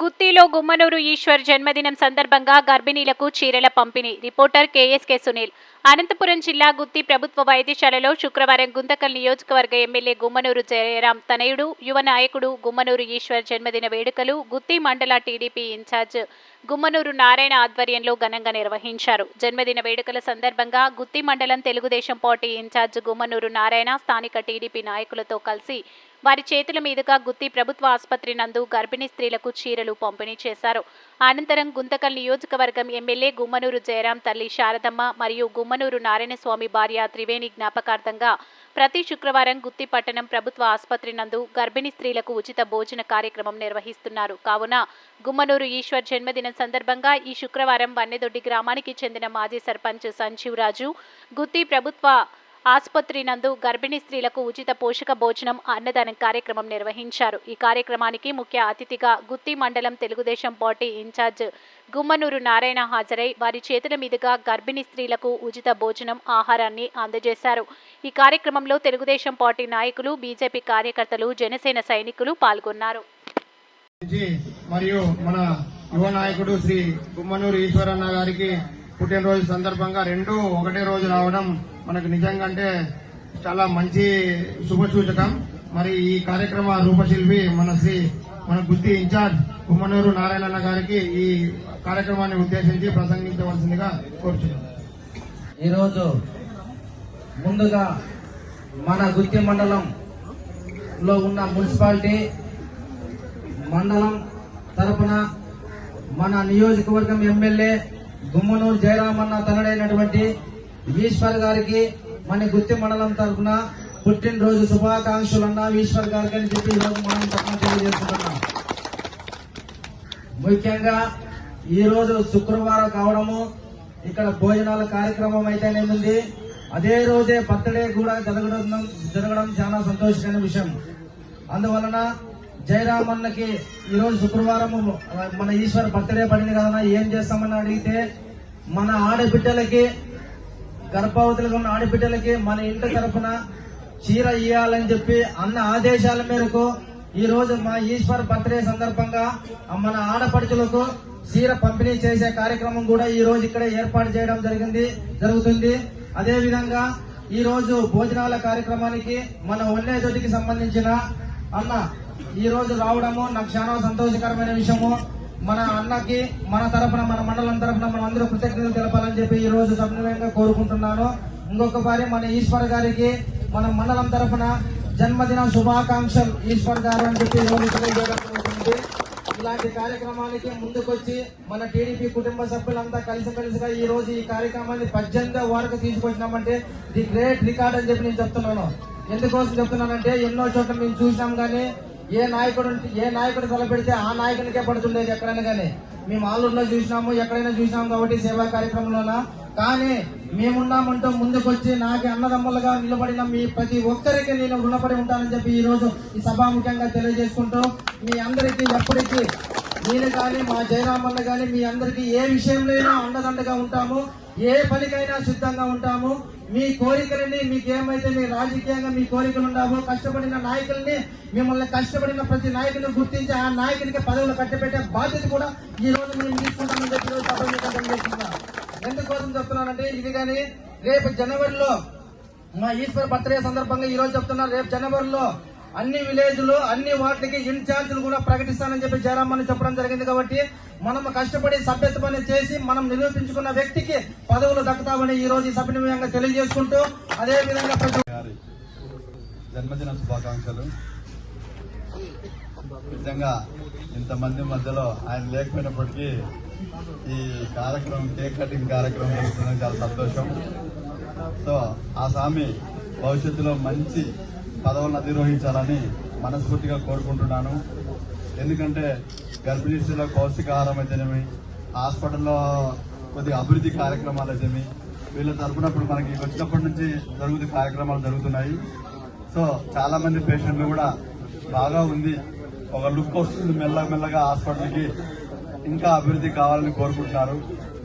గుత్తిలో గుమ్మనూరు ఈశ్వర్ జన్మదినం సందర్భంగా గర్భిణీలకు చీరల పంపిణీ. Reporter KSK Sunil. అనంతపురం జిల్లా గుత్తి ప్రభుత్వ వైద్యశాలలో శుక్రవారం గుంతకల్ నియోజకవర్గ ఎమ్మెల్యే గుమ్మనూరు జయరాం తనయుడు యువ నాయకుడు గుమ్మనూరు ఈశ్వర్ జన్మదిన వేడుకలు గుత్తి మండల టీడీపీ ఇన్ఛార్జ్ గుమ్మనూరు నారాయణ ఆధ్వర్యంలో ఘనంగా నిర్వహించారు. జన్మదిన వేడుకల సందర్భంగా గుత్తి మండలం తెలుగుదేశం పార్టీ ఇన్ఛార్జ్ గుమ్మనూరు నారాయణ స్థానిక టీడీపీ నాయకులతో కలిసి వారి చేతుల మీదుగా గుత్తి ప్రభుత్వ ఆసుపత్రి నందు గర్భిణీ స్త్రీలకు చీరలు పంపిణీ చేశారు. అనంతరం గుంతకల్ నియోజకవర్గం ఎమ్మెల్యే గుమ్మనూరు జయరాం తల్లి శారదమ్మ మరియు గుమ్మనూరు నారాయణస్వామి భార్య త్రివేణి జ్ఞాపకార్థంగా ప్రతి శుక్రవారం గుత్తి పట్టణం ప్రభుత్వ ఆసుపత్రి నందు గర్భిణీ స్త్రీలకు ఉచిత భోజన కార్యక్రమం నిర్వహిస్తున్నారు. కావున గుమ్మనూరు ఈశ్వర్ జన్మదినం సందర్భంగా ఈ శుక్రవారం వన్నెదొడ్డి గ్రామానికి చెందిన మాజీ సర్పంచ్ సంజీవ్ రాజు గుత్తి ప్రభుత్వ ఆసుపత్రి నందు గర్భిణీ స్త్రీలకు ఉచిత పోషక భోజనం అన్నదానం కార్యక్రమం నిర్వహించారు. ఈ కార్యక్రమానికి ముఖ్య అతిథిగా గుత్తి మండలం తెలుగుదేశం పార్టీ ఇన్ఛార్జ్ గుమ్మనూరు నారాయణ హాజరై వారి చేతుల మీదుగా గర్భిణీ స్త్రీలకు ఉచిత భోజనం ఆహారాన్ని అందజేశారు. ఈ కార్యక్రమంలో తెలుగుదేశం పార్టీ నాయకులు బీజేపీ కార్యకర్తలు జనసేన సైనికులు పాల్గొన్నారు. మరియు మన యువ నాయకుడు శ్రీ గుమ్మనూరు ఈశ్వరన్న గారికి పుట్టినరోజు సందర్భంగా రెండు ఒకటే రోజు రావడం మనకు నిజంగా అంటే చాలా మంచి శుభసూచకం. మరి ఈ కార్యక్రమ రూపశిల్పి మన శ్రీ మన గుత్తి ఇన్ఛార్జ్ కుమ్మనూరు నారాయణన్న గారికి ఈ కార్యక్రమాన్ని ఉద్దేశించి ప్రసంగించవలసిందిగా కోరుచున్నాం. ఈరోజు ముందుగా మన గుత్తి మండలంలో ఉన్న మున్సిపాలిటీ మండలం తరపున మన నియోజకవర్గం ఎమ్మెల్యే గుమ్మనూరు జయరామన్న తనడైనటువంటి ఈశ్వర్ గారికి మన గుత్తి మండలం తరపున పుట్టినరోజు శుభాకాంక్షలు అన్న ఈశ్వర్ గారికి అని చెప్పి ఈరోజు మనం తప్పన తెలియజేస్తున్నాం ముఖ్యంగా ఈ రోజు శుక్రవారం కావడము ఇక్కడ భోజనాల కార్యక్రమం అయితేనేముంది అదే రోజే బర్త్డే కూడా జరగడం జరగడం చాలా సంతోషకరమైన విషయం. అందువలన జయరామన్నకి ఈరోజు రోజు శుక్రవారం మన ఈశ్వర్ బర్త్డే పడింది కదా ఏం చేస్తామని అడిగితే మన ఆడబిడ్డలకి గర్భవతులుగా ఉన్న ఆడబిడ్డలకి మన ఇంటి తరఫున చీర ఇయ్యాలని చెప్పి అన్న ఆదేశాల మేరకు ఈ రోజు మా ఈశ్వర్ బర్త్డే సందర్భంగా మన ఆడపడుచులకు చీర పంపిణీ చేసే కార్యక్రమం కూడా ఈ రోజు ఇక్కడ ఏర్పాటు చేయడం జరిగింది జరుగుతుంది. అదేవిధంగా ఈ రోజు భోజనాల కార్యక్రమానికి మన వన్నేదొడ్డికి సంబంధించిన అన్న ఈ రోజు రావడము నాకు చాలా సంతోషకరమైన విషయము. మన అన్నకి మన తరపున మన మండలం తరపున మనం అందరూ కృతజ్ఞతలు తెలపాలని చెప్పి ఈ రోజు సమన్వయంగా కోరుకుంటున్నాను. ఇంకొకసారి మన ఈశ్వర్ గారికి మన మండలం తరపున జన్మదిన శుభాకాంక్షలు ఈశ్వర్ గారు అని చెప్పి తెలియజేయడం ఇలాంటి కార్యక్రమానికి ముందుకొచ్చి మన టీడీపీ కుటుంబ సభ్యులంతా కలిసి కలిసిగా ఈ రోజు ఈ కార్యక్రమాన్ని పద్దెనిమిదో వరకు తీసుకొచ్చినామంటే ది గ్రేట్ రికార్డ్ అని చెప్పి నేను చెప్తున్నాను. ఎందుకోసం చెప్తున్నానంటే ఎన్నో చోట్ల మేము చూసాం కానీ ఏ నాయకుడు ఏ నాయకుడు తలపెడితే ఆ నాయకునికే పడుతుండేది ఎక్కడైనా కానీ. మేము ఆలూరులో చూసినాము ఎక్కడైనా చూసినాము కాబట్టి సేవా కార్యక్రమంలోన? కానీ మేమున్నామంటూ ముందుకొచ్చి నాకు అన్నదమ్ములుగా నిలబడిన మీ ప్రతి ఒక్కరికి నేను రుణపడి ఉంటానని చెప్పి ఈ రోజు ఈ సభాముఖంగా తెలియజేసుకుంటూ మీ అందరికీ ఎప్పటికీ నేను కానీ మా జయరామన్న కానీ మీ అందరికీ ఏ విషయంలో అండదండగా ఉంటాము. ఏ పనికైనా సిద్ధంగా ఉంటాము. మీ కోరికలని మీకు ఏమైతే మీ రాజకీయంగా మీ కోరికలు ఉన్నావో కష్టపడిన నాయకుల్ని మిమ్మల్ని కష్టపడిన ప్రతి నాయకుని గుర్తించి ఆ నాయకునికి పదవులు కట్టబెట్టే బాధ్యత కూడా ఈ రోజు మేము తీసుకుంటామని చెప్పి ఈ ఎందుకోసం చెప్తున్నానంటే ఇది కానీ రేపు జనవరిలో మా ఈశ్వర్ బర్త్డే సందర్భంగా ఈ రోజు చెప్తున్నారు రేపు జనవరిలో అన్ని విలేజ్లు అన్ని వాటికి ఇన్ఛార్జీలు కూడా ప్రకటిస్తానని చెప్పి జయరామని చెప్పడం జరిగింది కాబట్టి మనం కష్టపడి సభ్యత పని చేసి మనం నిరూపించుకున్న వ్యక్తికి పదవులు దక్కుతామని ఈ రోజు సభ్యంగా తెలియజేసుకుంటూ అదే విధంగా జన్మదిన శుభాకాంక్షలు. నిజంగా ఇంతమంది మధ్యలో ఆయన లేకపోయినప్పటికీ ఈ కార్యక్రమం కేక్ కటింగ్ కార్యక్రమం జరుగుతుందని చాలా సంతోషం. సో ఆ స్వామి భవిష్యత్తులో మంచి పదవులను అధిరోహించాలని మనస్ఫూర్తిగా కోరుకుంటున్నాను. ఎందుకంటే గర్భిణీ స్త్రీల పౌష్టికాహారం అయితేనేమి హాస్పిటల్లో కొద్దిగా అభివృద్ధి కార్యక్రమాలు అయితేమి వీళ్ళ తరపునప్పుడు మనకి వచ్చినప్పటి నుంచి జరుగుతున్న కార్యక్రమాలు జరుగుతున్నాయి. సో చాలా మంది పేషెంట్లు కూడా బాగా ఉంది. ఒక లుక్ వస్తుంది మెల్ల మెల్లగా హాస్పిటల్కి. ఇంకా అభివృద్ధి కావాలని కోరుకుంటున్నారు.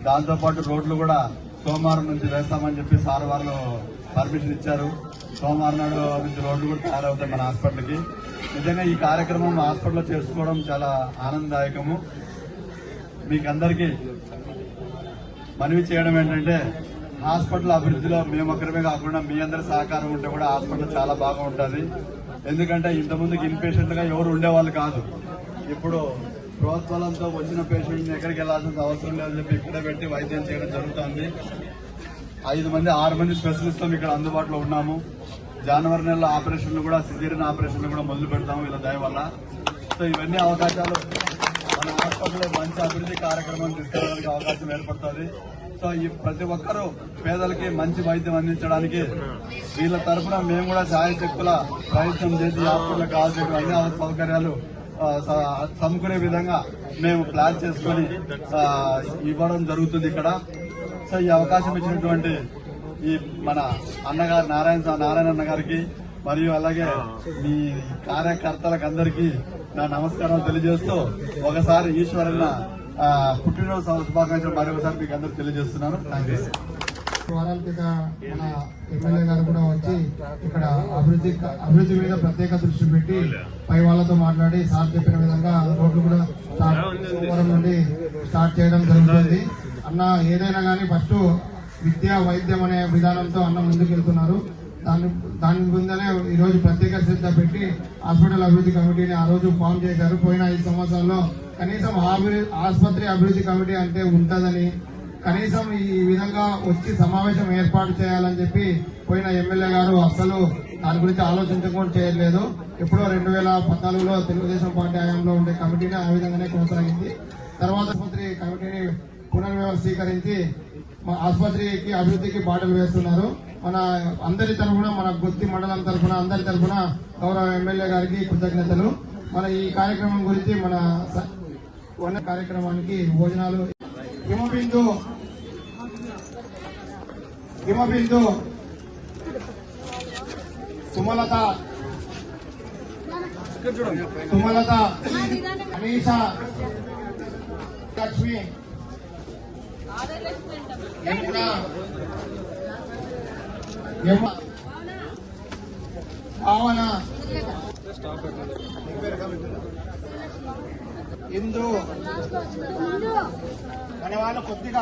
దాంతోపాటు రోడ్లు కూడా సోమవారం నుంచి వేస్తామని చెప్పి సార్ వాళ్ళు పర్మిషన్ ఇచ్చారు. సోమవారం నాడు నుంచి రోడ్లు కూడా తయారవుతాయి మన హాస్పిటల్కి. నిజంగా ఈ కార్యక్రమం హాస్పిటల్లో చేసుకోవడం చాలా ఆనందదాయకము. మీకు అందరికీ మనవి చేయడం ఏంటంటే హాస్పిటల్ అభివృద్ధిలో మేము ఒక్కరమే కాకుండా మీ అందరి సహకారం ఉంటే కూడా హాస్పిటల్ చాలా బాగా ఉంటుంది. ఎందుకంటే ఇంతకుముందుకు ఇన్పేషెంట్గా ఎవరు ఉండేవాళ్ళు కాదు. ఇప్పుడు ప్రోత్సాహంతో వచ్చిన పేషెంట్ని ఎక్కడికి వెళ్ళాల్సిన అవసరం లేదని చెప్పి ఇక్కడే పెట్టి వైద్యం చేయడం జరుగుతుంది. ఐదు మంది ఆరు మంది స్పెషలిస్టులు ఇక్కడ అందుబాటులో ఉన్నాము. జనవరి నెల ఆపరేషన్లు కూడా సిజేరియన్ ఆపరేషన్లు కూడా మొదలు పెడతాము వీళ్ళ దయ వల్ల. సో ఇవన్నీ అవకాశాలు మన హాస్పిటల్లో మంచి అభివృద్ధి కార్యక్రమం తీసుకెళ్ళడానికి అవకాశం ఏర్పడుతుంది. సో ఈ ప్రతి ఒక్కరూ పేదలకి మంచి వైద్యం అందించడానికి వీళ్ళ తరఫున మేము కూడా సాయశక్తుల ప్రయత్నం చేసి హాస్పిటల్ కావాల్సిన అన్ని సౌకర్యాలు సమకూరే విధంగా మేము ప్లాన్ చేసుకొని ఇవ్వడం జరుగుతుంది ఇక్కడ. సో ఈ అవకాశం ఇచ్చినటువంటి ఈ మన అన్నగారు నారాయణ నారాయణ అన్న గారికి మరియు అలాగే మీ కార్యకర్తలకు అందరికీ నా నమస్కారం తెలియజేస్తూ ఒకసారి ఈశ్వరన్న పుట్టినరోజు శుభాకాంక్షలు మరొకసారి మీకు అందరికి తెలియజేస్తున్నాను. థ్యాంక్ యూ వారాల క్రితం మన ఎమ్మెల్యే గారు కూడా వచ్చి ఇక్కడ అభివృద్ధి అభివృద్ధి మీద ప్రత్యేక దృష్టి పెట్టి పై వాళ్ళతో మాట్లాడి సార్ చెప్పిన విధంగా రోడ్లు కూడా సోమవారం నుండి స్టార్ట్ చేయడం జరుగుతుంది. అన్న ఏదైనా కానీ ఫస్ట్ విద్య వైద్యం అనే విధానంతో అన్న ముందుకెళ్తున్నారు దాని దాని ముందనే ఈరోజు ప్రత్యేక శ్రద్ధ పెట్టి హాస్పిటల్ అభివృద్ధి కమిటీని ఆ రోజు ఫామ్ చేశారు. పోయిన ఐదు సంవత్సరాల్లో కనీసం ఆభి- ఆసుపత్రి అభివృద్ధి కమిటీ అంటే ఉంటుందని కనీసం ఈ విధంగా వచ్చి సమావేశం ఏర్పాటు చేయాలని చెప్పి పోయిన ఎమ్మెల్యే గారు అసలు దాని గురించి ఆలోచించకుండా చేయలేదు ఎప్పుడో రెండు వేల పద్నాలుగులో తెలుగుదేశం పార్టీ హయాంలో ఉండే కమిటీని ఆ విధంగానే కొనసాగింది. తర్వాత ఆసుపత్రి కమిటీని పునర్వ్యవస్థీకరించి మా ఆసుపత్రికి అభివృద్ధికి బాటలు వేస్తున్నారు. మన అందరి తరఫున మన గుత్తి మండలం తరఫున అందరి తరఫున గౌరవ ఎమ్మెల్యే గారికి కృతజ్ఞతలు. మన ఈ కార్యక్రమం గురించి మన కార్యక్రమానికి భోజనాలు హిమబిందు హిమబిందు. సుమలత. సుమలత. అనీష. లక్ష్మి. యమున. యమ భావన. ఇందు మన వాళ్ళు కొద్దిగా.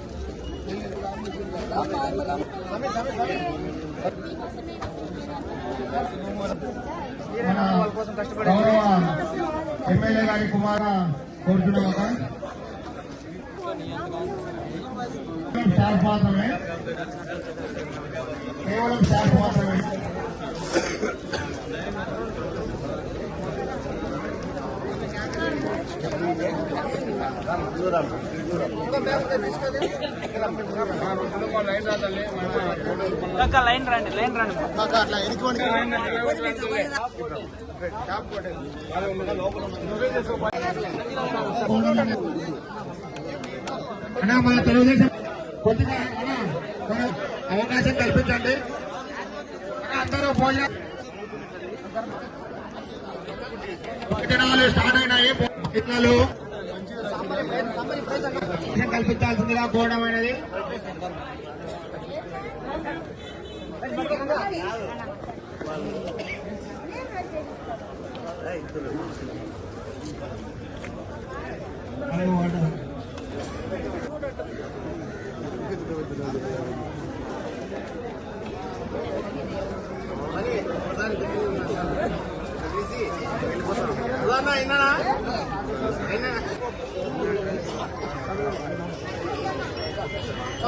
గౌరవ ఎమ్మెల్యే గారి కుమార కోరుతున్నాం ఒక స్టాఫ్ మాత్రమే కేవలం స్టాఫ్ మాత్రమే లైన్ రండి లైన్ రండి. అన్నా మన తెలుగుదేశం కొద్దిగా అన్నా, మన అవకాశం కల్పించండి. అందరూ పోయా భోజనాలు స్టార్ట్ అయినాయి. భోజనాలు కల్పించాల్సిందిగా కోరడమైనది రైతులు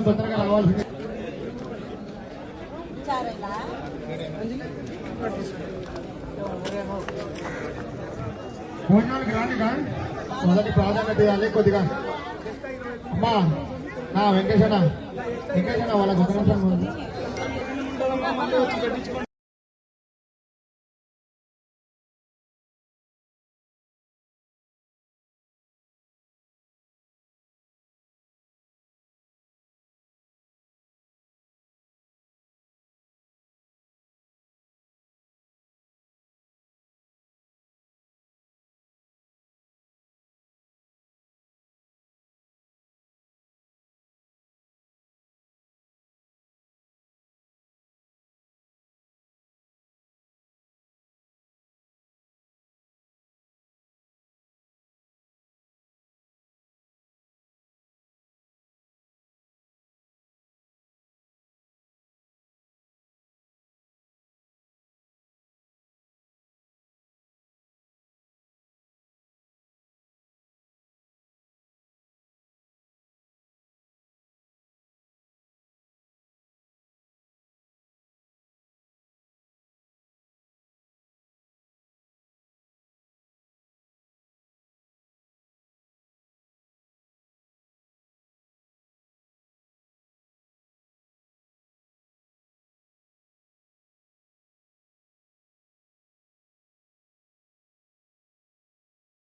తొందరగా రావాల్సింది భోజనాలకు రాని కానీ మొదటి ప్రాధాన్యత ఇవ్వాలి. కొద్దిగా అమ్మా నా వెంకటేశన వెంకటేశన వాళ్ళ గత నిమిషం